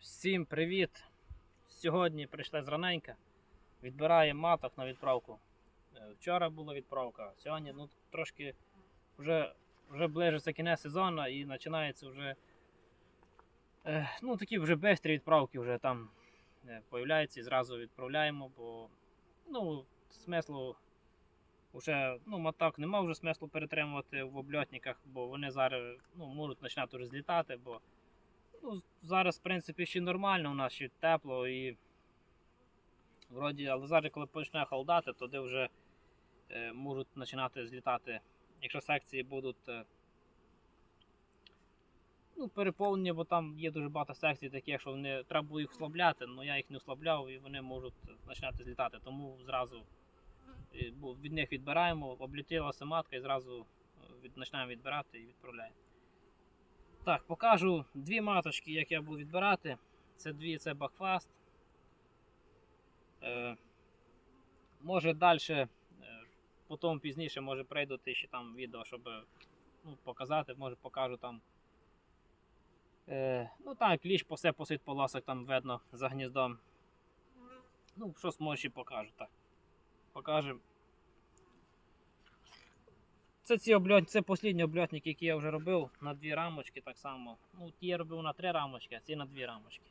Всім привіт! Сьогодні прийшли зраненька. Відбираємо маток на відправку. Е, Вчора була відправка, сьогодні ну, трошки вже, вже ближиться кінець сезону і починається вже е, ну, такі вже бистрі відправки вже там е, появляються і зразу відправляємо, бо ну, смислу вже ну, маток нема вже смислу перетримувати в обльотниках, бо вони зараз ну, можуть починати вже злітати, бо Ну, зараз, в принципі, ще нормально, у нас ще тепло і. Вроді, але зараз, коли почне холодати, тоді вже е, можуть починати злітати, якщо секції будуть е, ну, переповнені, бо там є дуже багато секцій, таких, що вони треба було їх ослабляти, але я їх не ослабляв і вони можуть починати злітати. Тому зразу е, від них відбираємо, облетілася матка і зразу е, від, починаємо відбирати і відправляємо. Так, покажу дві маточки, як я буду відбирати. Це дві це бакфаст. Е, може далі, е, потім пізніше може прийдуть ще там відео, щоб е, ну, показати, може покажу там. Е, ну так, кліщ посе посить полосок там видно за гніздом. Ну, щось може ще покажу, так. Покажемо. Це ці обльот, це останні обльотники, які я вже робив на дві рамочки так само. Ну, ті я робив на три рамочки, а ці на дві рамочки.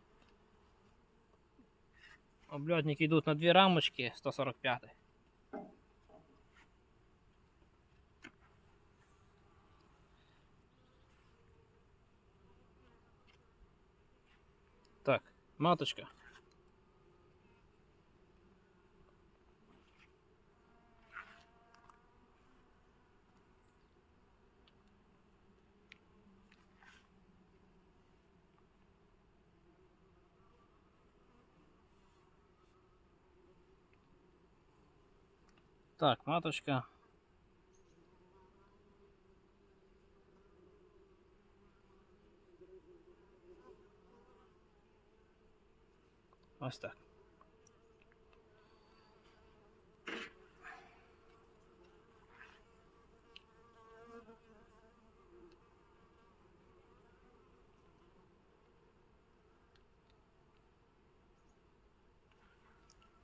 Обльотники йдуть на дві рамочки 145. Так, маточка. Так, маточка. Ось так.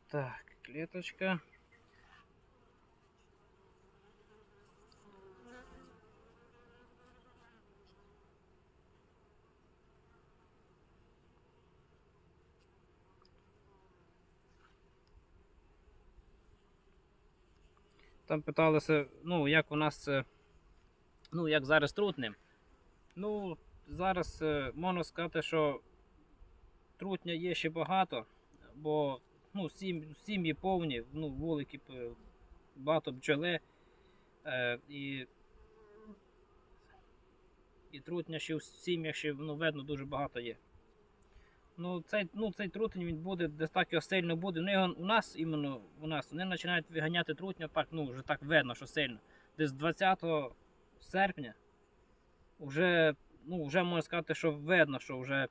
Так, клеточка. Там питалися, ну, як у нас, це, ну, як зараз трутнем. Ну, зараз е, можна сказати, що трутня є ще багато, бо ну, сім'ї повні, ну, вулики, багато бджоли. Е, і, і трутня ще в сім'ях ще ну, видно дуже багато є. Ну, цей, ну, цей трутень він буде десь так сильно буде. Ну, його, у нас іменно у нас вони починають виганяти трутня, так, ну, вже так видно, що сильно. Десь 20 серпня вже, ну, вже можна сказати, що видно, що вже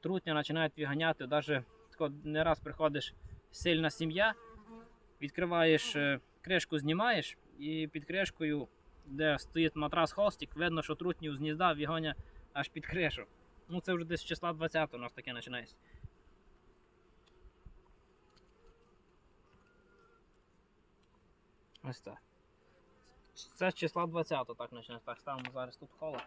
трутня починають виганяти. Навіть не раз приходиш сильна сім'я, відкриваєш е, кришку, знімаєш, і під кришкою, де стоїть матрас холстик, видно, що трутню з гнізда вигоня аж під кришу. Ну це вже десь з числа 20 у нас таке починається. Ось так. Це з числа 20 так починається. Так, ставимо зараз тут холод.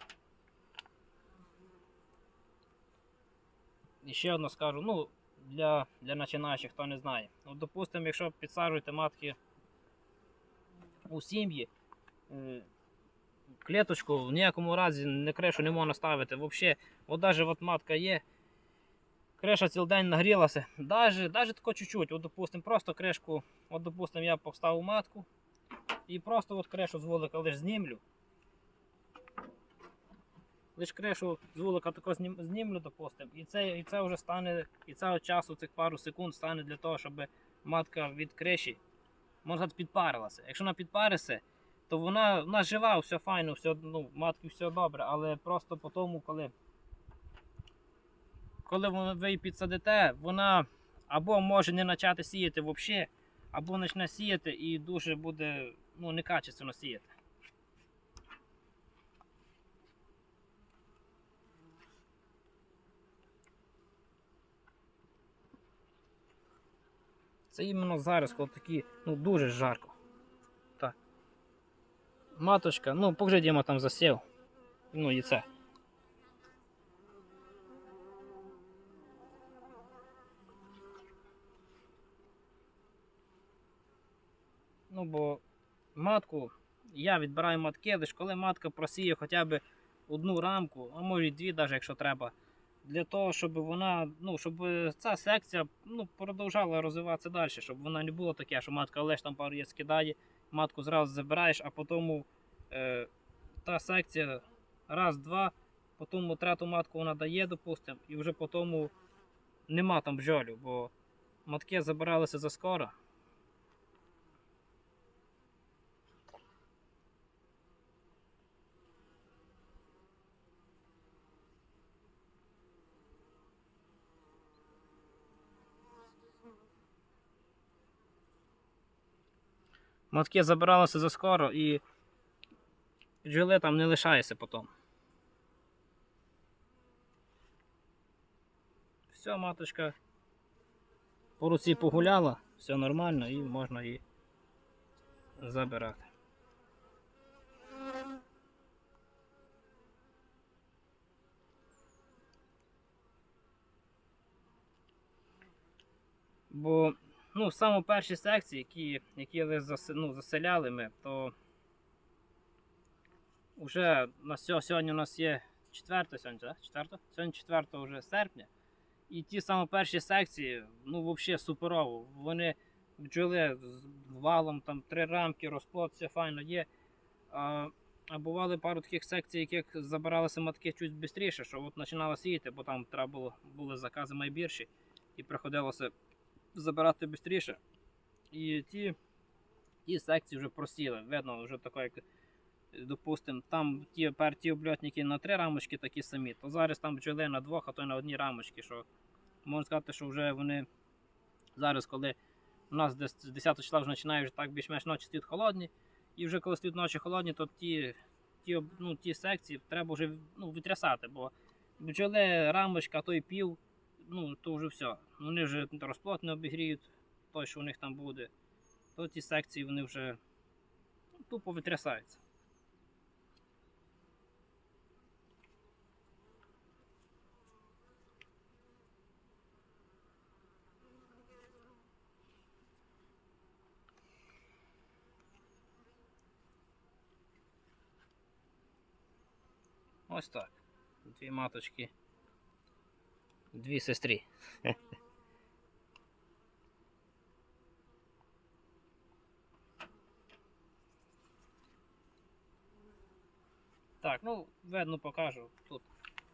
І ще одно скажу, ну, для, для починаючих, хто не знає. Ну, допустимо, якщо підсаджуєте матки у сім'ї, е, клеточку в ніякому разі не кришу не можна ставити. Взагалі, от навіть от матка є. Криша цілий день нагрілася. Даже, даже тако чуть-чуть. От, допустим, просто кришку, от, допустим, я поставив матку і просто от кришу з вулика лише знімлю. Лиш кришу з вулика тако знімлю, допустим, і це, і це вже стане, і цього часу, цих пару секунд стане для того, щоб матка від криші, можна сказати, підпарилася. Якщо вона підпариться, то вона вона жива, все файно, все, ну, матки все добре, але просто по тому, коли коли ви її підсадите, вона або може не почати сіяти взагалі, або почне сіяти і дуже буде ну, некачественно сіяти. Це іменно зараз, коли такі ну, дуже жарко. Маточка, ну покажи, Діма там засів. Ну і це. Ну, бо матку, я відбираю матки, лише коли матка просіє хоча б одну рамку, а може й дві, навіть якщо треба. Для того, щоб вона, ну, щоб ця секція ну, продовжала розвиватися далі, щоб вона не було таке, що матка лише там пару є скидає, матку зразу забираєш, а потім е, та секція раз-два, потім трету матку вона дає, допустимо, і вже потім нема там бджолів, бо матки забиралися заскоро. Матки забиралися заскоро і бджоли там не лишається потім. Все, маточка по руці погуляла, все нормально і можна її забирати. Бо ну, саме перші секції, які, які ну, заселяли ми, то вже на сьогодні у нас є 4 сьогодні, так? 4? Сьогодні 4 вже серпня. І ті саме перші секції, ну взагалі суперово. Вони бджоли з валом, там три рамки, розплод, все файно є. А, а бували пару таких секцій, яких забиралися матки чуть швидше, що от починало сіяти, бо там треба було, були закази найбільші, і приходилося забирати швидше. І ті, ті секції вже просіли. Видно, вже таке, як, допустимо, там ті перті обльотники на три рамочки такі самі, то зараз там бджоли на двох, а то й на одній рамочці. Що можна сказати, що вже вони зараз, коли у нас десь з 10 числа вже починає вже так більш-менш ночі стають холодні, і вже коли стають ночі холодні, то ті, ті, ну, ті секції треба вже ну, витрясати, бо бджоли рамочка, а то й пів, ну то вже все. Вони вже розплод не обігріють, той, що у них там буде, то ті секції вони вже ну, тупо витрясаються. Ось так. Дві маточки. Дві сестрі. Так, ну, видно покажу. Тут,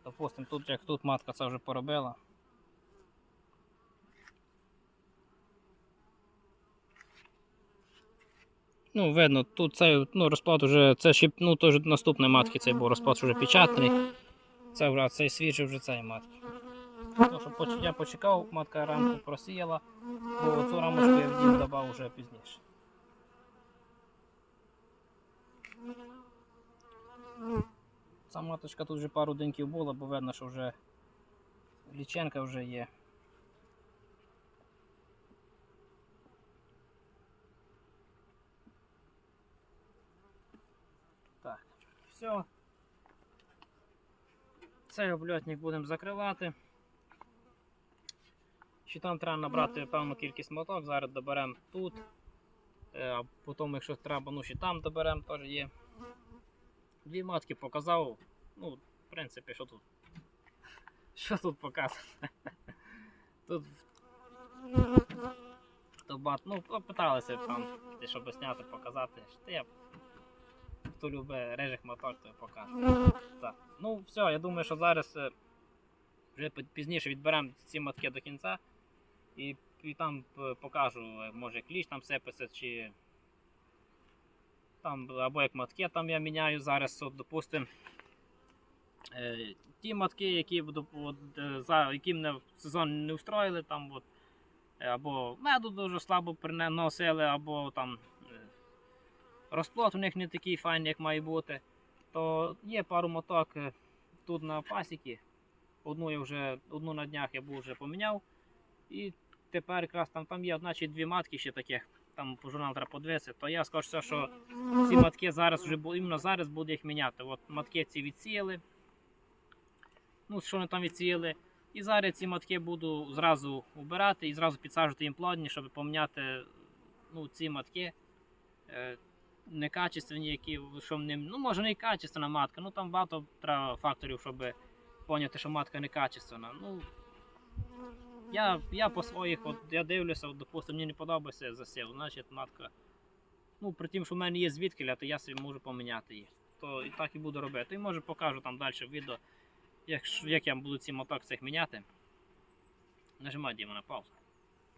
допустим, тут як тут матка це вже поробила. Ну, видно, тут цей ну, розклад вже, це ще ну, теж наступний матки, цей був розклад вже печатний. Це вже цей свіжий вже цей матки. Ну, щоб я почекав, матка рамку просіяла, бо цю рамочку я в дім додав пізніше. Ця маточка тут вже пару деньків була, бо видно, що вже ліченка вже є. Так, все. Цей обльотник будемо закривати. Ще там треба набрати певну кількість моток, зараз доберемо тут. Е, А потім, якщо треба, ну ще там доберемо, теж є. Дві матки показав. Ну, в принципі, що тут? Що тут показати? Тут. То бат, ну, питалися там, щоб зняти, показати. Я хто любить рижих моток, то покаже. Так. Ну, все, я думаю, що зараз е, вже пізніше відберемо ці мотки до кінця і, і там е, покажу, може кліч там сипеться, чи там або як мотки там я міняю зараз, от, допустим. Е, ті мотки, які е, за, які мене в сезон не устроїли, там от, або меду дуже слабо приносили, або там розплод у них не такий файний, як має бути. То є пару моток тут на пасіки. Одну я вже одну на днях я був вже поміняв. І тепер якраз там, там є одна чи дві матки ще таких, там по журналу треба подивитися, то я скажу, що ці матки зараз вже іменно зараз буде їх міняти. От матки ці відсіяли. Ну, що вони там відсіяли. І зараз ці матки буду зразу убирати і зразу підсаджувати їм плодні, щоб поміняти ну, ці матки. Е, некачественні, які що ним, ну може не і качественна матка, ну там багато треба факторів, щоб поняти, що матка некачественна. Ну, я, я по своїх, от я дивлюся, от, допустим, мені не подобається засів, значить матка. Ну, при тім, що в мене є звідки, то я собі можу поміняти їх. То і так і буду робити. І може покажу там далі в відео, як, як я буду ці моток цих міняти. Нажимай Діма на паузу.